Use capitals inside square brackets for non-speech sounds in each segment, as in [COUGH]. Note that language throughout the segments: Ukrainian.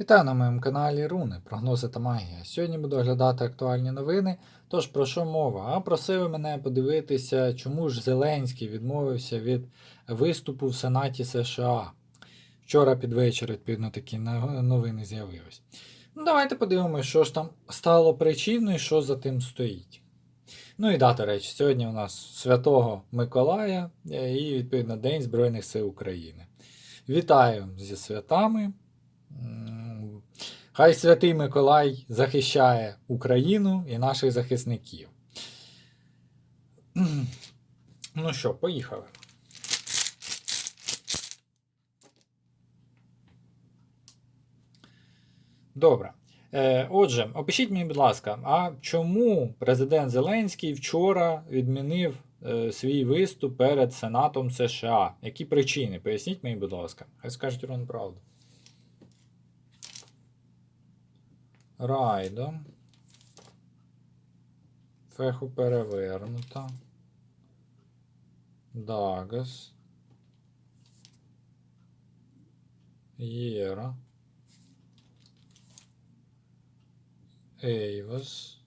Вітаю на моєму каналі Руни, прогнози та магія. Сьогодні буду оглядати актуальні новини. Тож про що мова? А просили мене подивитися, чому ж Зеленський відмовився від виступу в Сенаті США. Вчора під вечір, відповідно, такі новини з'явились. Ну, давайте подивимося, що ж там стало причиною, що за тим стоїть. Ну і дата речі, сьогодні у нас Святого Миколая е, і, відповідно, День Збройних сил України. Вітаю зі святами. Хай святий Миколай захищає Україну і наших захисників. [CLEARS THROAT] Ну що, поїхали. Добре. Е, отже, опишіть мені, будь ласка, а чому президент Зеленський вчора відмінив е, свій виступ перед Сенатом США? Які причини? Поясніть мені, будь ласка. Хай скажуть ровно правду. Райдо. Феху перевернута. Дагас. Єра. Ейвас.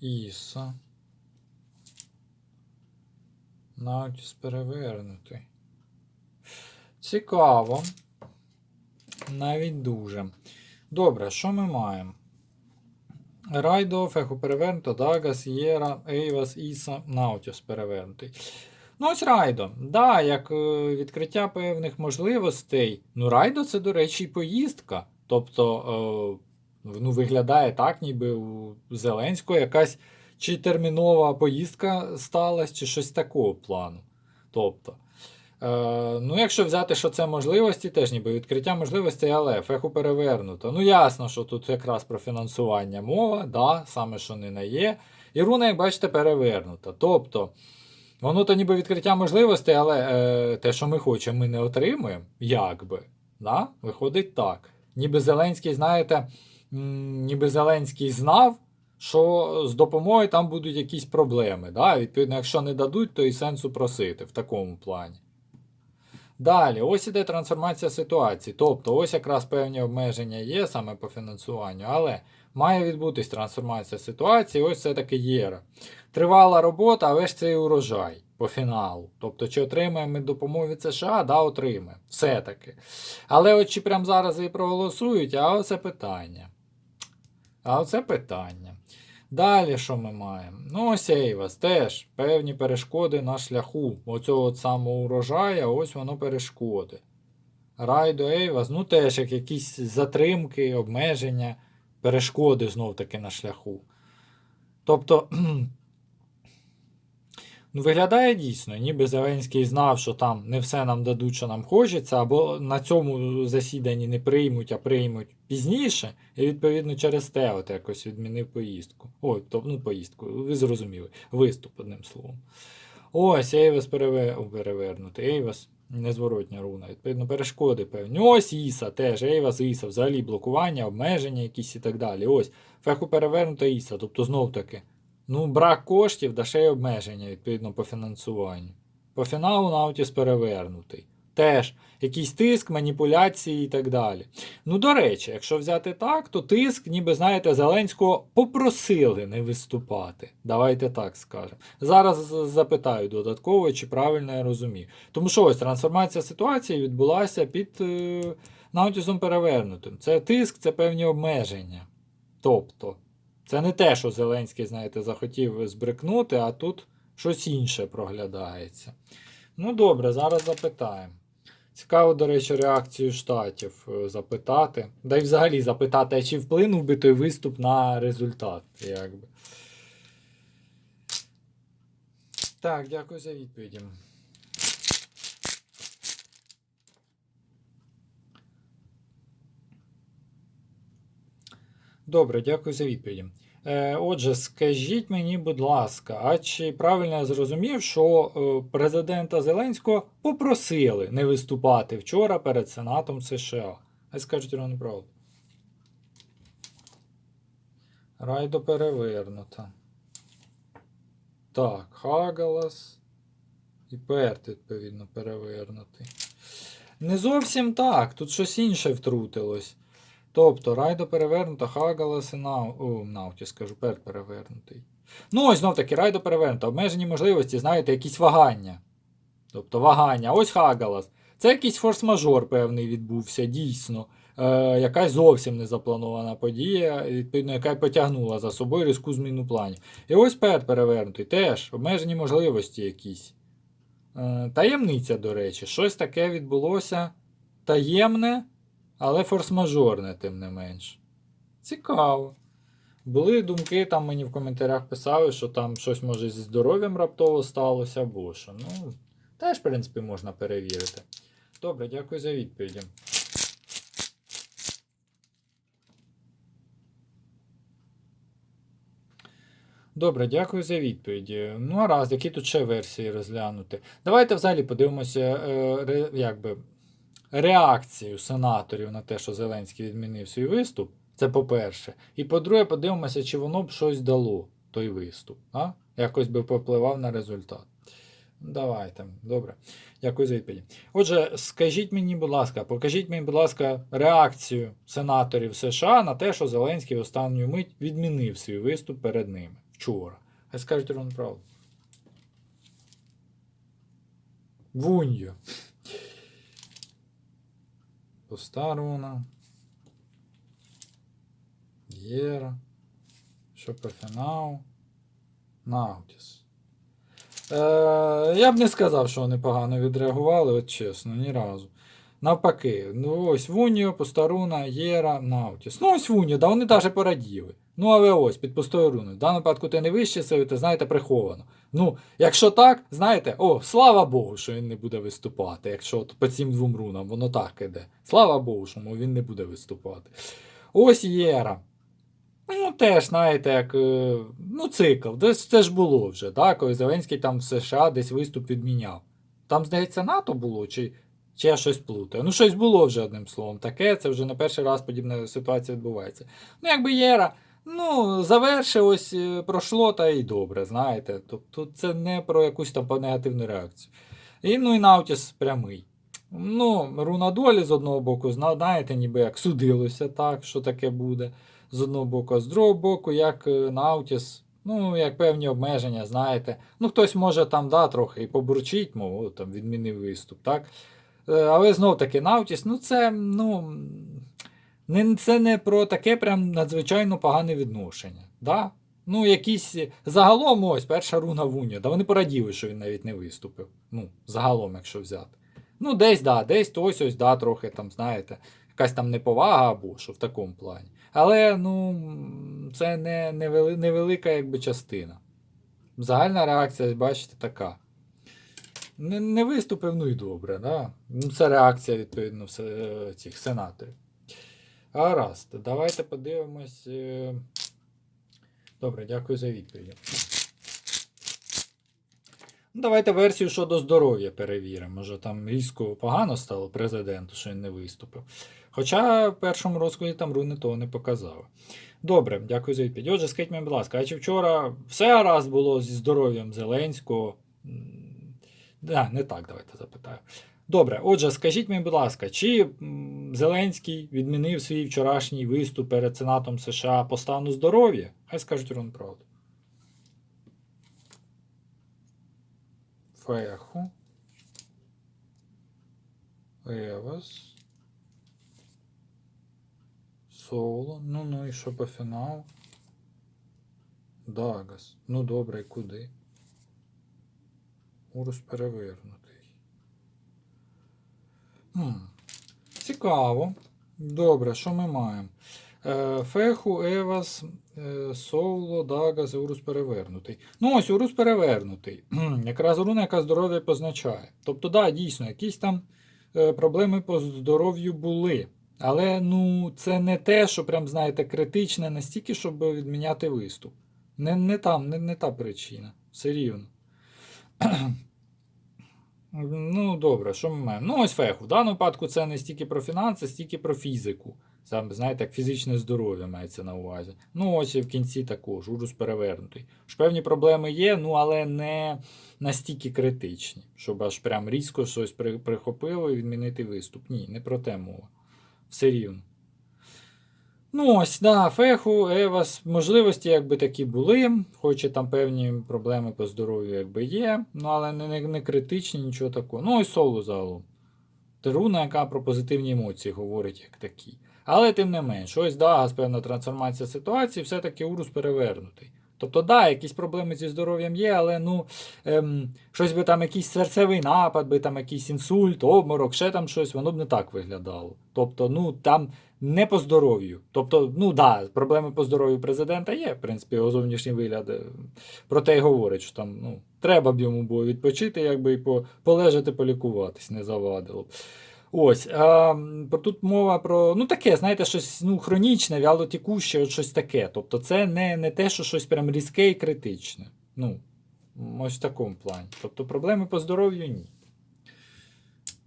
Іса. Наутіс перевернутий. Цікаво. Навіть дуже. Добре, що ми маємо? Райдо, Феху перевернуто, Дагас, Єра, Ейвас, Іса, Наутіс перевернутий. Ну, ось Райдо. Да, як е, відкриття певних можливостей. Ну, Райдо це, до речі, і поїздка. Тобто, е, ну, виглядає так, ніби у Зеленського якась чи термінова поїздка сталася, чи щось такого плану. Тобто. Е, ну, якщо взяти, що це можливості, теж ніби відкриття можливостей, але феху перевернуто. Ну, ясно, що тут якраз про фінансування мова, да, саме що не на є. І руна, як бачите, перевернута. Тобто, воно то ніби відкриття можливостей, але е, те, що ми хочемо, ми не отримуємо, якби. Да? Виходить так. Ніби Зеленський, знаєте, ніби Зеленський знав, що з допомогою там будуть якісь проблеми. Да? Відповідно, якщо не дадуть, то і сенсу просити в такому плані. Далі, ось іде трансформація ситуації. Тобто, ось якраз певні обмеження є саме по фінансуванню, але має відбутись трансформація ситуації, ось це таки єра. Тривала робота, але ж це і урожай по фіналу. Тобто, чи отримаємо ми допомогу від США? Да, отримаємо. Все-таки. Але от чи прямо зараз і проголосують, а оце питання. А оце питання. Далі що ми маємо? Ну, Ейвас теж певні перешкоди на шляху. Оцього самого урожая, ось воно перешкоди. Райдо Ейвас, ну теж як якісь затримки, обмеження, перешкоди знов таки на шляху. Тобто, [CLEARS THROAT] ну, виглядає дійсно, ніби Зеленський знав, що там не все нам дадуть, що нам хочеться, або на цьому засіданні не приймуть, а приймуть пізніше, і відповідно через те от якось відмінив поїздку. Ой, тобто, ну, поїздку, ви зрозуміли, виступ одним словом. Ось, Ейвас переве... о, перевернутий. Ейвас незворотня руна. Відповідно, перешкоди певні. Ось Іса теж, Ейвас, Іса, взагалі блокування, обмеження якісь і так далі. Ось, феху перевернута Іса, тобто знов таки. Ну, брак коштів, да ще й обмеження, відповідно, по фінансуванню. По фіналу Наутіс перевернутий. Теж якийсь тиск, маніпуляції і так далі. Ну, до речі, якщо взяти так, то тиск, ніби знаєте, Зеленського попросили не виступати. Давайте так скажемо. Зараз запитаю додатково, чи правильно я розумію. Тому що ось трансформація ситуації відбулася під е, Наутісом перевернутим. Це тиск, це певні обмеження. Тобто, це не те, що Зеленський, знаєте, захотів збрикнути, а тут щось інше проглядається. Ну добре, зараз запитаємо. Цікаво, до речі, реакцію штатів е, запитати. Да й взагалі запитати, а чи вплинув би той виступ на результат. Якби. Так, дякую за відповіді. Добре, дякую за відповіді. Е, Отже, скажіть мені, будь ласка, а чи правильно я зрозумів, що е, президента Зеленського попросили не виступати вчора перед Сенатом США? Хай скажуть Іван правду. Райдо перевернута. Так, Хагалас. І Перт, відповідно, перевернутий. Не зовсім так, тут щось інше втрутилось. Тобто, райдо перевернута, Хагалас і Нау... О, Науті, скажу, перед перевернутий. Ну, ось знов таки, райдо перевернута. Обмежені можливості, знаєте, якісь вагання. Тобто вагання. Ось Хагалас. Це якийсь форс-мажор певний відбувся, дійсно. Е, якась зовсім незапланована подія, відповідно, яка й потягнула за собою різку зміну планів. І ось перед перевернутий теж обмежені можливості якісь. Е, таємниця, до речі, щось таке відбулося таємне, але форс-мажорне, тим не менш. Цікаво. Були думки, там мені в коментарях писали, що там щось може зі здоров'ям раптово сталося, або що. Ну, теж, в принципі, можна перевірити. Добре, дякую за відповіді. Добре, дякую за відповіді. Ну, а раз, які тут ще версії розглянути? Давайте взагалі подивимося е, ре, якби, реакцію сенаторів на те, що Зеленський відмінив свій виступ. Це по-перше. І по-друге, подивимося, чи воно б щось дало, той виступ. А? Якось би попливав на результат. Давайте, добре. Дякую за відповіді. Отже, скажіть мені, будь ласка, покажіть мені, будь ласка, реакцію сенаторів США на те, що Зеленський в останню мить відмінив свій виступ перед ними вчора. Хай скажуть ровно правду. Вуньо. Постаруна. Єра. Шопефенау, Наутіс. Е, я б не сказав, що вони погано відреагували, от чесно, ні разу. Навпаки, ну ось Вуніо, Постаруна, Єра, Наутіс. Ну ось Вуніо, да вони навіть пораділи. Ну, але ось, під пустою руною. В даному випадку ти не вищий ти знаєте, приховано. Ну, якщо так, знаєте, о, слава Богу, що він не буде виступати. Якщо от по цим двом рунам воно так іде. Слава Богу, що він не буде виступати. Ось Єра. Ну, теж, знаєте, як е, ну, цикл. Десь це ж було вже, да, коли Зеленський там в США десь виступ відміняв. Там, здається, НАТО було, чи, чи я щось плутаю. Ну, щось було вже одним словом. Таке, це вже не перший раз подібна ситуація відбувається. Ну, якби Єра. Ну, заверши, ось е, пройшло, та й добре, знаєте. Тобто це не про якусь там негативну реакцію. І ну і Наутіс прямий. Ну, руна долі з одного боку, знаєте, ніби як судилося так, що таке буде. З одного боку, а з другого боку, як е, Наутіс, ну, як певні обмеження, знаєте. Ну, хтось може там, да, трохи і побурчить, мов, там відмінив виступ, так. Е, Але знов таки Наутіс, ну це, ну. Це не про таке прям надзвичайно погане відношення. Да? Ну, якісь загалом ось перша руна Вуня, да вони пораділи, що він навіть не виступив. Ну, загалом, якщо взяти. Ну, десь, да, десь ось ось, да, трохи там, знаєте, якась там неповага або що в такому плані. Але ну, це не невели, невелика якби, частина. Загальна реакція, бачите, така. Не не виступив, ну і добре. Да? Ну, Це реакція, відповідно, все, цих сенаторів. Гаразд, давайте подивимось. е, Добре, дякую за відповідь. Ну, Давайте версію щодо здоров'я перевіримо. Може там різко погано стало президенту, що він не виступив. Хоча в першому розкладі там руни того не показали. Добре, дякую за відповідь. Отже, скажіть мені, будь ласка, а чи вчора все гаразд було зі здоров'ям Зеленського? Да, не так, давайте запитаю. Добре, отже, скажіть мені, будь ласка, чи Зеленський відмінив свій вчорашній виступ перед Сенатом США по стану здоров'я? Хай скажуть рун правду. Феху. Евас. Соло. Ну ну і що по фіналу? Дагас. Ну добре, і куди? Урус перевернутий. Цікаво. Добре, що ми маємо? Е, Феху, Евас, е, Соло, Дагас, Урус перевернутий. Ну, ось Урус перевернутий. Якраз руна, яка здоров'я позначає. Тобто, да, дійсно, якісь там е, проблеми по здоров'ю були. Але ну, це не те, що прям, знаєте, критичне настільки, щоб відміняти виступ. Не не там, не, не та причина. Все рівно. Ну, добре, що ми маємо? Ну, ось феху. В даному випадку це не стільки про фінанси, стільки про фізику. Саме, знаєте, як фізичне здоров'я мається на увазі. Ну, ось і в кінці також, урус перевернутий. Ж певні проблеми є, ну але не настільки критичні, щоб аж прям різко щось прихопило і відмінити виступ. Ні, не про те мова. Все рівно. Ну, ось, да, Феху, Евас, можливості якби такі були, хоч і там певні проблеми по здоров'ю якби є, ну але не, не, не критичні, нічого такого. Ну і соло загалом. Теруна, яка про позитивні емоції говорить як такі. Але тим не менш, ось да, певна трансформація ситуації, все-таки урус перевернутий. Тобто, да, якісь проблеми зі здоров'ям є, але ну, ем, щось би там, якийсь серцевий напад, би там якийсь інсульт, обморок, ще там щось, воно б не так виглядало. Тобто, ну там не по здоров'ю. Тобто, ну да, проблеми по здоров'ю президента є, в принципі, його зовнішній вигляд. е, Про те й говорить, що там ну, треба б йому було відпочити, якби і полежати, полікуватись, не завадило. б. Ось, а, тут мова про ну таке, знаєте, щось ну, хронічне, вялотікуще, от щось таке. Тобто, це не, не те, що щось прям різке і критичне. Ну, ось в такому плані. Тобто проблеми по здоров'ю ні.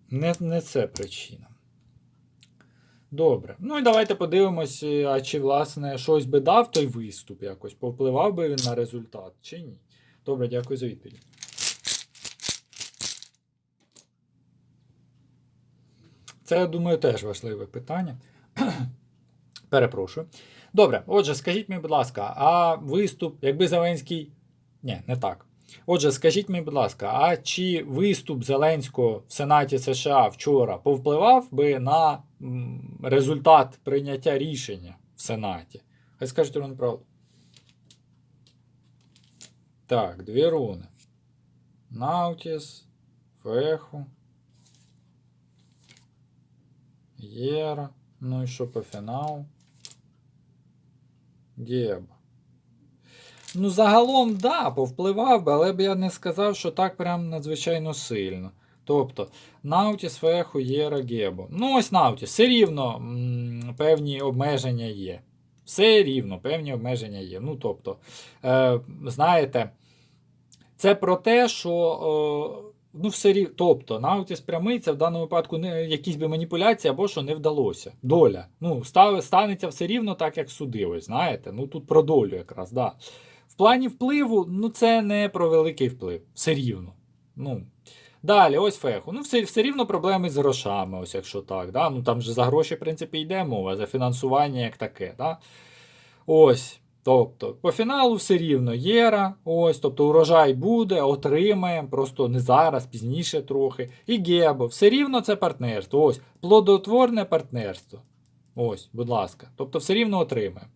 Не, не це причина. Добре. Ну і давайте подивимось, е, а чи, власне, щось би дав той виступ якось, повпливав би він на результат, чи ні. Добре, дякую за відповідь. Це, я думаю, теж важливе питання. [CLEARS THROAT] Перепрошую. Добре, отже, скажіть мені, будь ласка, а виступ, якби Зеленський. Ні, не так. Отже, скажіть мені, будь ласка, а чи виступ Зеленського в Сенаті США вчора повпливав би на результат прийняття рішення в Сенаті? Хай скажуть руни правду. Так, дві руни. Наутіс, Феху. Єра. Ну і що по фіналу? Геба. Ну, загалом, да, повпливав би, але б я не сказав, що так прям надзвичайно сильно. Тобто, Наутіс, Феху, Єра, Гебо. Ну, ось Наутіс, все рівно певні обмеження є. Все рівно, певні обмеження є. Ну, тобто, е, знаєте, це про те, що. Е, Ну, все рів... Тобто, Наутіс прямий в даному випадку не якісь би маніпуляції або що не вдалося. Доля. Ну, став... станеться все рівно так, як судилось. Знаєте? Ну тут про долю якраз, да. В плані впливу, ну це не про великий вплив. Все рівно. Ну. Далі, ось феху. Ну, все, все рівно проблеми з грошами, ось якщо так. Да? Ну там же за гроші, в принципі, йде мова, за фінансування як таке. Да? Ось. Тобто, по фіналу все рівно Єра, ось, тобто урожай буде, отримаємо, просто не зараз, пізніше трохи. І Гебо, все рівно це партнерство. Ось, плодотворне партнерство. Ось, будь ласка. Тобто все рівно отримаємо.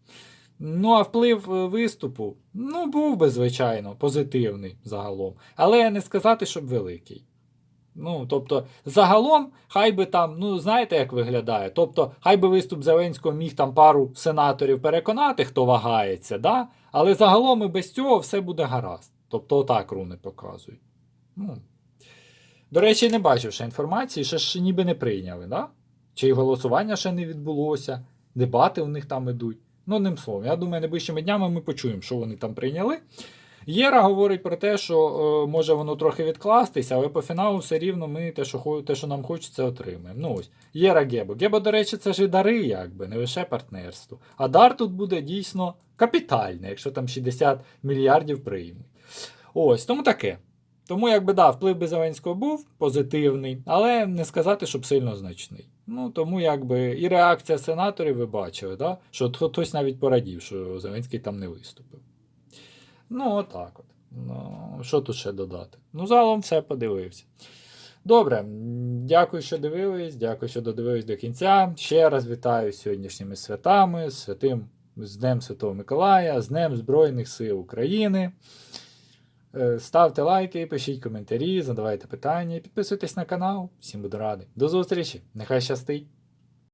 Ну, а вплив е, виступу, ну, був би, звичайно, позитивний загалом. Але не сказати, щоб великий. Ну, тобто, загалом, хай би там, ну знаєте, як виглядає. Тобто, хай би виступ Зеленського міг там пару сенаторів переконати, хто вагається, да? але загалом і без цього все буде гаразд. Тобто, отак руни показують. Ну. До речі, не бачив ще інформації, ще ж ніби не прийняли, да? Чи голосування ще не відбулося, дебати у них там ідуть. Ну, одним словом, я думаю, найближчими днями ми почуємо, що вони там прийняли. Єра говорить про те, що е, може воно трохи відкластися, але по фіналу все рівно ми те, що, те, що нам хочеться, отримаємо. Ну ось, Єра Гебо. Гебо, до речі, це ж і дари, якби, не лише партнерство. А дар тут буде дійсно капітальний, якщо там 60 мільярдів приймуть. Ось, тому таке. Тому, якби да, вплив би Зеленського був позитивний, але не сказати, щоб сильно значний. Ну, тому якби і реакція сенаторів ви бачили, да? що хтось навіть порадів, що Зеленський там не виступив. Ну, отак от. Ну, що тут ще додати? Ну, загалом все подивився. Добре, дякую, що дивились, дякую, що додивились до кінця. Ще раз вітаю з сьогоднішніми святами, з святим з Днем Святого Миколая, з Днем Збройних сил України. Е, Ставте лайки, пишіть коментарі, задавайте питання, підписуйтесь на канал. Всім буду радий. До зустрічі! Нехай щастить!